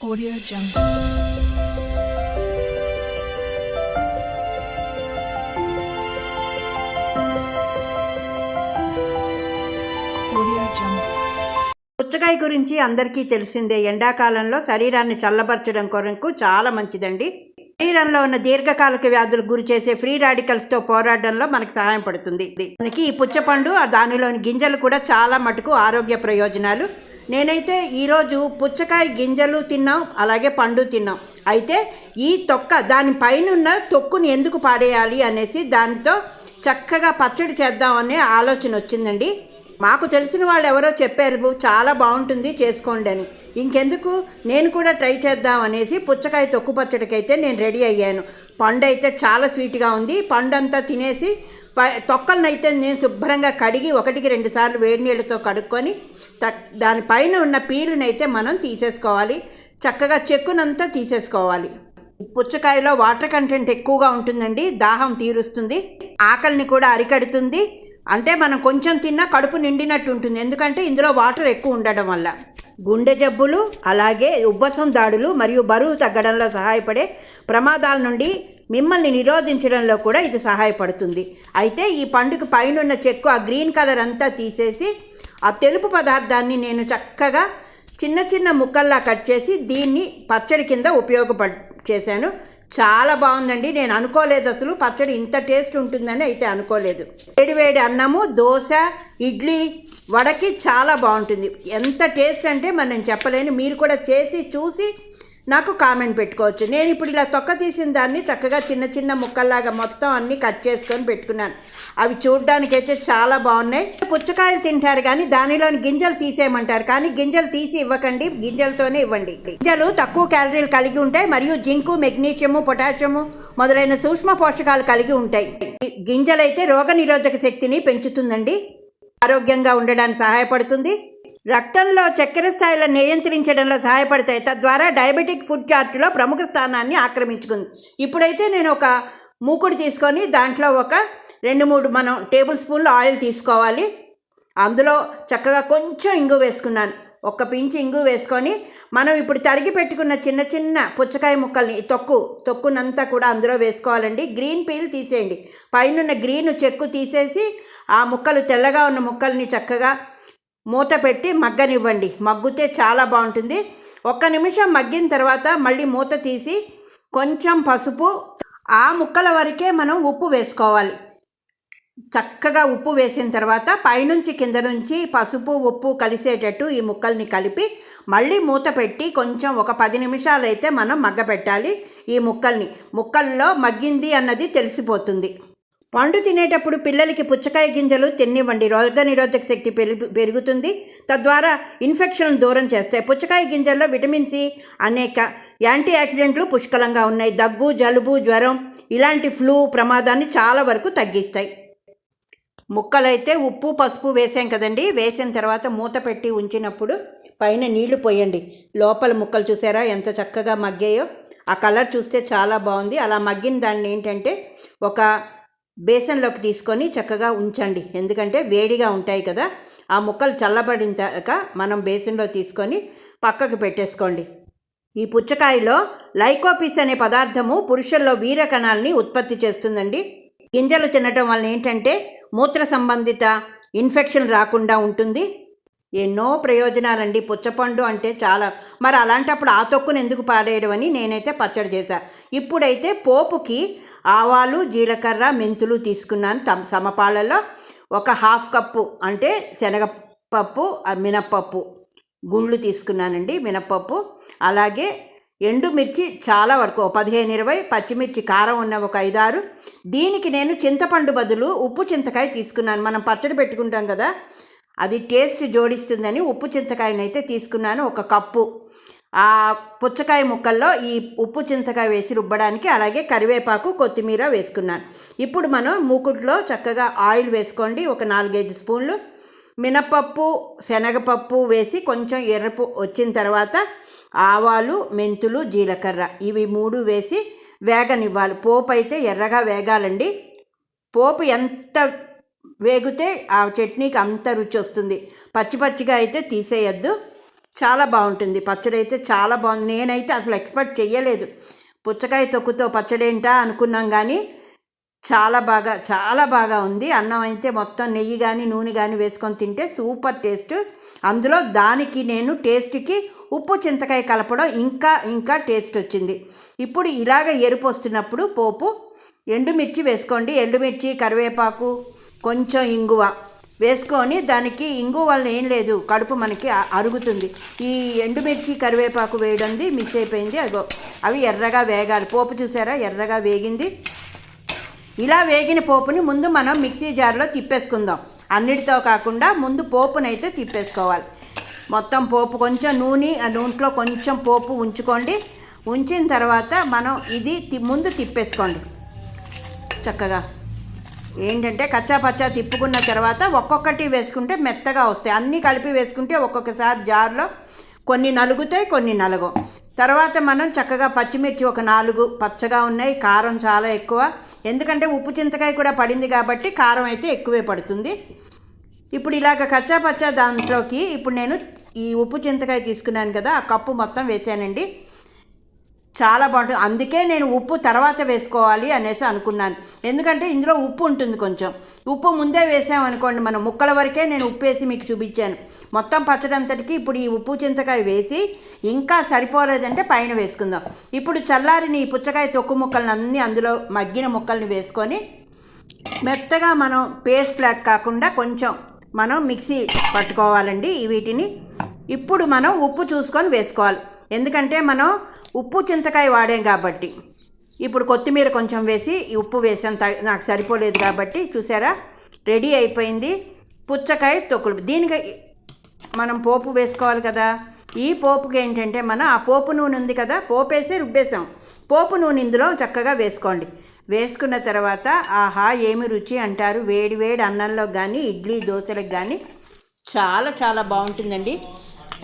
Audio Jungle. Audio Jungle. పుచ్చకాయ గురించి అందరికీ తెలిసిందే ఎండాకాలంలో శరీరాన్ని చల్లబరచడం కొరకు చాలా మంచిదండి శరీరంలో ఉన్న దీర్ఘకాలిక వ్యాధులకు గురి చేసే ఫ్రీ రాడికల్స్తో పోరాడడంలో మనకు సహాయం పడుతుంది మనకి ఈ పుచ్చపండు దానిలోని గింజలు కూడా చాలా మటుకు ఆరోగ్య ప్రయోజనాలు నేనైతే ఈరోజు పుచ్చకాయ గింజలు తిన్నాం అలాగే పండు తిన్నాం. అయితే ఈ తొక్క దానిపైన ఉన్న తొక్కుని ఎందుకు పాడేయాలి అనేసి దానితో చక్కగా పచ్చడి చేద్దామనే ఆలోచన వచ్చిందండి. మాకు తెలిసిన వాళ్ళు ఎవరో చెప్పారు చాలా బాగుంటుంది చేసుకోండి అని. ఇంకెందుకు? నేను కూడా ట్రై చేద్దాం అనేసి పుచ్చకాయ తొక్కు పచ్చడికైతే నేను రెడీ అయ్యాను. పండు అయితే చాలా స్వీట్గా ఉంది. పండు అంతా తినేసి ప తొక్కలను అయితే నేను శుభ్రంగా కడిగి ఒకటికి రెండు సార్లు వేడి నీళ్ళతో కడుక్కొని దానిపైన ఉన్న పీలునైతే మనం తీసేసుకోవాలి. చక్కగా చెక్కునంతా తీసేసుకోవాలి. పుచ్చకాయలో వాటర్ కంటెంట్ ఎక్కువగా ఉంటుందండి. దాహం తీరుస్తుంది. ఆకలిని కూడా అరికడుతుంది. అంటే మనం కొంచెం తిన్నా కడుపు నిండినట్టు ఉంటుంది. ఎందుకంటే ఇందులో వాటర్ ఎక్కువ ఉండడం వల్ల. గుండె జబ్బులు అలాగే ఉబ్బసం దాడులు మరియు బరువు తగ్గడంలో సహాయపడే ప్రమాదాల నుండి మిమ్మల్ని నిరోధించడంలో కూడా ఇది సహాయపడుతుంది. అయితే ఈ పండుగ పైన చెక్కు ఆ గ్రీన్ కలర్ అంతా తీసేసి ఆ తెలుపు పదార్థాన్ని నేను చక్కగా చిన్న చిన్న ముక్కల్లా కట్ చేసి దీన్ని పచ్చడి కింద ఉపయోగపడ్ చేశాను. చాలా బాగుందండి. నేను అనుకోలేదు అసలు పచ్చడి ఇంత టేస్ట్ ఉంటుందని అయితే అనుకోలేదు. వేడివేడి అన్నము దోశ ఇడ్లీ వడకి చాలా బాగుంటుంది. ఎంత టేస్ట్ అంటే మరి నేను చెప్పలేను. మీరు కూడా చేసి చూసి నాకు కామెంట్ పెట్టుకోవచ్చు. నేను ఇప్పుడు ఇలా తొక్క తీసిన దాన్ని చక్కగా చిన్న చిన్న ముక్కల్లాగా మొత్తం అన్నీ కట్ చేసుకొని పెట్టుకున్నాను. అవి చూడ్డానికైతే చాలా బాగున్నాయి. పుచ్చకాయలు తింటారు కానీ దానిలోని గింజలు తీసేయమంటారు. కానీ గింజలు తీసి ఇవ్వకండి. గింజలతోనే ఇవ్వండి. గింజలు తక్కువ క్యాలరీలు కలిగి ఉంటాయి మరియు జింకు మెగ్నీషియము పొటాషియము మొదలైన సూక్ష్మ పోషకాలు కలిగి ఉంటాయి. గింజలైతే రోగ నిరోధక శక్తిని పెంచుతుందండి. ఆరోగ్యంగా ఉండడానికి సహాయపడుతుంది. రక్తంలో చక్కెర స్థాయిలను నియంత్రించడంలో సహాయపడతాయి. తద్వారా డయాబెటిక్ ఫుడ్ చార్ట్లో ప్రముఖ స్థానాన్ని ఆక్రమించుకుంది. ఇప్పుడైతే నేను ఒక మూకుడు తీసుకొని దాంట్లో ఒక రెండు మూడు మనం టేబుల్ స్పూన్లు ఆయిల్ తీసుకోవాలి. అందులో చక్కగా కొంచెం ఇంగు వేసుకున్నాను. ఒక్క పించి ఇంగు వేసుకొని మనం ఇప్పుడు తరిగి పెట్టుకున్న చిన్న చిన్న పుచ్చకాయ ముక్కల్ని తొక్కు తొక్కునంతా కూడా అందులో వేసుకోవాలండి. గ్రీన్ పీల్ తీసేయండి. పైన గ్రీన్ చెక్కు తీసేసి ఆ ముక్కలు తెల్లగా ఉన్న ముక్కల్ని చక్కగా మూత పెట్టి మగ్గనివ్వండి. మగ్గితే చాలా బాగుంటుంది. ఒక్క నిమిషం మగ్గిన తర్వాత మళ్ళీ మూత తీసి కొంచెం పసుపు ఆ ముక్కల వరకే మనం ఉప్పు వేసుకోవాలి. చక్కగా ఉప్పు వేసిన తర్వాత పైనుంచి కింద నుంచి పసుపు ఉప్పు కలిసేటట్టు ఈ ముక్కల్ని కలిపి మళ్ళీ మూత పెట్టి కొంచెం ఒక పది నిమిషాలు అయితే మనం మగ్గపెట్టాలి ఈ ముక్కల్ని. ముక్కల్లో మగ్గింది అన్నది తెలిసిపోతుంది. పండు తినేటప్పుడు పిల్లలకి పుచ్చకాయ గింజలు తినివ్వండి రోగ నిరోధక శక్తి పెరుగు పెరుగుతుంది. తద్వారా ఇన్ఫెక్షన్లు దూరం చేస్తాయి. పుచ్చకాయ గింజల్లో విటమిన్ సి అనేక యాంటీ ఆక్సిడెంట్లు పుష్కలంగా ఉన్నాయి. దగ్గు జలుబు జ్వరం ఇలాంటి ఫ్లూ ప్రమాదాన్ని చాలా వరకు తగ్గిస్తాయి. ముక్కలైతే ఉప్పు పసుపు వేసాం కదండి. వేసిన తర్వాత మూత పెట్టి ఉంచినప్పుడు పైన నీళ్ళు పోయండి. లోపల ముక్కలు చూసారా? ఎంత చక్కగా మగ్గాయో. ఆ కలర్ చూస్తే చాలా బాగుంది. అలా మగ్గిన దాన్ని ఏంటంటే ఒక బేసన్లోకి తీసుకొని చక్కగా ఉంచండి. ఎందుకంటే వేడిగా ఉంటాయి కదా. ఆ ముక్కలు చల్లబడినాక మనం బేసన్లో తీసుకొని పక్కకు పెట్టేసుకోండి. ఈ పుచ్చకాయలో లైకోపిస్ అనే పదార్థము పురుషుల్లో వీర కణాలని ఉత్పత్తి చేస్తుందండి. గింజలు తినటం వలన ఏంటంటే మూత్ర సంబంధిత ఇన్ఫెక్షన్ రాకుండా ఉంటుంది. ఎన్నో ప్రయోజనాలండి. పుచ్చపండు అంటే చాలా. మరి అలాంటప్పుడు ఆ తొక్కును ఎందుకు పాడేయడం అని నేనైతే పచ్చడి చేశాను ఇప్పుడైతే పోపుకి ఆవాలు జీలకర్ర మెంతులు తీసుకున్నాను తమ సమపాలలో ఒక హాఫ్ కప్పు అంటే శనగపప్పు మినప్పప్పు గుండ్లు తీసుకున్నానండి మినప్పప్పు. అలాగే ఎండుమిర్చి చాలా వరకు పదిహేను ఇరవై పచ్చిమిర్చి కారం ఉన్న ఒక ఐదారు. దీనికి నేను చింతపండు బదులు ఉప్పు చింతకాయ తీసుకున్నాను. మనం పచ్చడి పెట్టుకుంటాం కదా. అది టేస్ట్ జోడిస్తుందని ఉప్పు చింతకాయనైతే తీసుకున్నాను ఒక కప్పు. ఆ పుచ్చకాయ ముక్కల్లో ఈ ఉప్పు చింతకాయ వేసి రుబ్బడానికి అలాగే కరివేపాకు కొత్తిమీర వేసుకున్నాను. ఇప్పుడు మనం మూకుట్లో చక్కగా ఆయిల్ వేసుకోండి. ఒక నాలుగైదు స్పూన్లు మినపప్పు శనగపప్పు వేసి కొంచెం ఎర్రపు వచ్చిన తర్వాత ఆవాలు మెంతులు జీలకర్ర ఇవి మూడు వేసి వేగనివ్వాలి. పోపు అయితే ఎర్రగా వేగాలండి. పోపు ఎంత వేగితే ఆ చట్నీకి అంత రుచి వస్తుంది. పచ్చి పచ్చిగా అయితే తీసేయద్దు. చాలా బాగుంటుంది. పచ్చడి అయితే చాలా బాగుంది. నేనైతే అసలు ఎక్స్పెక్ట్ చేయలేదు పుచ్చకాయ తొక్కుతో పచ్చడి ఏంటా అనుకున్నాం కానీ చాలా బాగా చాలా బాగా ఉంది. అన్నం అయితే మొత్తం నెయ్యి కానీ నూనె కానీ వేసుకొని తింటే సూపర్ టేస్ట్. అందులో దానికి నేను టేస్ట్కి ఉప్పు చింతకాయ కలపడం ఇంకా ఇంకా టేస్ట్ వచ్చింది. ఇప్పుడు ఇలాగ ఎరుపు వస్తున్నప్పుడు పోపు ఎండుమిర్చి వేసుకోండి. ఎండుమిర్చి కరివేపాకు కొంచెం ఇంగువ వేసుకొని దానికి ఇంగు వల్ల ఏం లేదు. కడుపు మనకి అరుగుతుంది. ఈ ఎండుమిర్చి కరివేపాకు వేయడంది మిస్ అయిపోయింది. అగో అవి ఎర్రగా వేగాలి. పోపు చూసారా? ఎర్రగా వేగింది. ఇలా వేగిన పోపుని ముందు మనం మిక్సీ జార్లో తిప్పేసుకుందాం. అన్నిటితో కాకుండా ముందు పోపునైతే తిప్పేసుకోవాలి. మొత్తం పోపు కొంచెం నూనె ఆ నూనెలో కొంచెం పోపు ఉంచుకోండి. ఉంచిన తర్వాత మనం ఇది తి- ముందు తిప్పేసుకోండి. చక్కగా ఏంటంటే కచ్చా పచ్చా తిప్పుకున్న తర్వాత ఒక్కొక్కటి వేసుకుంటే మెత్తగా వస్తాయి. అన్నీ కలిపి వేసుకుంటే ఒక్కొక్కసారి జార్లో కొన్ని నలుగుతాయి కొన్ని నలుగు తర్వాత మనం చక్కగా పచ్చిమిర్చి ఒక నాలుగు పచ్చగా ఉన్నాయి. కారం చాలా ఎక్కువ. ఎందుకంటే ఉప్పు చింతకాయ కూడా పడింది కాబట్టి కారం అయితే ఎక్కువే పడుతుంది. ఇప్పుడు ఇలాగ కచ్చా పచ్చా దాంట్లోకి ఇప్పుడు నేను ఈ ఉప్పు చింతకాయ తీసుకున్నాను కదా ఆ కప్పు మొత్తం వేసానండి. చాలా బాగుంటుంది. అందుకే నేను ఉప్పు తర్వాత వేసుకోవాలి అనేసి అనుకున్నాను. ఎందుకంటే ఇందులో ఉప్పు ఉంటుంది కొంచెం. ఉప్పు ముందే వేసామనుకోండి మనం ముక్కల వరకే నేను ఉప్పు వేసి మీకు చూపించాను. మొత్తం పచ్చడి అంతటికి ఇప్పుడు ఈ ఉప్పు చింతకాయ వేసి ఇంకా సరిపోలేదంటే పైన వేసుకుందాం. ఇప్పుడు చల్లారిన ఈ పుచ్చకాయ తొక్కు ముక్కలను అన్నీ అందులో మగ్గిన ముక్కల్ని వేసుకొని మెత్తగా మనం పేస్ట్ లాగా కాకుండా కొంచెం మనం మిక్సీ పట్టుకోవాలండి వీటిని. ఇప్పుడు మనం ఉప్పు చూసుకొని వేసుకోవాలి. ఎందుకంటే మనం ఉప్పు చింతకాయ వాడాం కాబట్టి. ఇప్పుడు కొత్తిమీర కొంచెం వేసి ఈ ఉప్పు వేసాం. నాకు సరిపోలేదు కాబట్టి చూసారా? రెడీ అయిపోయింది. పుచ్చకాయ తొక్కుడు. దీనికి మనం పోపు వేసుకోవాలి కదా. ఈ పోపుకి ఏంటంటే మనం ఆ పోపు నూనె ఉంది కదా పోపు రుబ్బేసాం. పోపు నూనె ఇందులో చక్కగా వేసుకోండి. వేసుకున్న తర్వాత ఆహా ఏమి రుచి అంటారు? వేడి వేడి అన్నంలో కానీ ఇడ్లీ దోశలకు కానీ చాలా చాలా బాగుంటుందండి.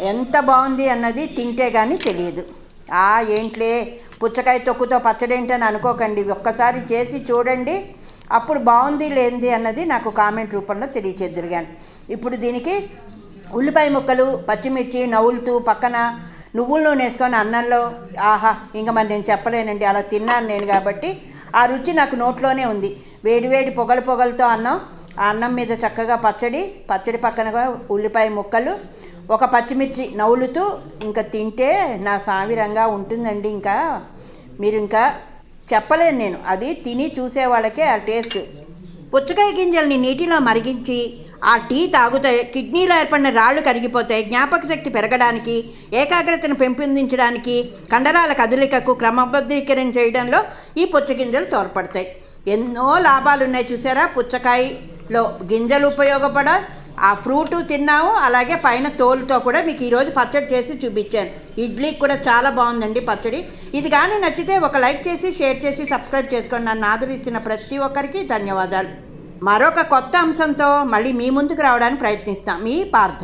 ఎంత బాగుంది అన్నది తింటే కానీ తెలియదు. ఆ ఏంట్లే పుచ్చకాయ తొక్కుతో పచ్చడి ఏంటని అనుకోకండి. ఒక్కసారి చేసి చూడండి. అప్పుడు బాగుంది లేనిది అన్నది నాకు కామెంట్ రూపంలో తెలియచేద్దరుగాను. ఇప్పుడు దీనికి ఉల్లిపాయ ముక్కలు పచ్చిమిర్చి నవ్వులుతూ పక్కన నువ్వుల నూనె వేసుకొని అన్నంలో ఆహా ఇంకా మరి నేను చెప్పలేనండి అలా తిన్నాను నేను కాబట్టి. ఆ రుచి నాకు నోట్లోనే ఉంది. వేడి వేడి పొగలు పొగలతో అన్నం అన్నం మీద చక్కగా పచ్చడి పచ్చడి పక్కన ఉల్లిపాయ ముక్కలు ఒక పచ్చిమిర్చి నవ్వులుతూ ఇంకా తింటే నా సావిరంగా ఉంటుందండి ఇంకా. మీరు ఇంకా చెప్పలేను నేను. అది తిని చూసే వాళ్ళకే ఆ టేస్ట్. పుచ్చకాయ గింజల్ని నీటిలో మరిగించి ఆ టీ తాగుతే కిడ్నీలో ఏర్పడిన రాళ్ళు కరిగిపోతాయి. జ్ఞాపక శక్తి పెరగడానికి ఏకాగ్రతను పెంపొందించడానికి కండరాల కదలికకు క్రమబద్ధీకరణ చేయడంలో ఈ పుచ్చగింజలు తోడ్పడతాయి. ఎన్నో లాభాలు ఉన్నాయి చూసారా లో గింజలు ఉపయోగపడ ఆ ఫ్రూటు తిన్నాము అలాగే పైన తోలుతో కూడా మీకు ఈరోజు పచ్చడి చేసి చూపించాను. ఇడ్లీకి కూడా చాలా బాగుందండి పచ్చడి. ఇది కానీ నచ్చితే ఒక లైక్ చేసి షేర్ చేసి సబ్స్క్రైబ్ చేసుకోండి. నన్ను ఆదరిస్తున్న ప్రతి ఒక్కరికి ధన్యవాదాలు. మరొక కొత్త అంశంతో మళ్ళీ మీ ముందుకు రావడానికి ప్రయత్నిస్తాం. మీ పార్థ.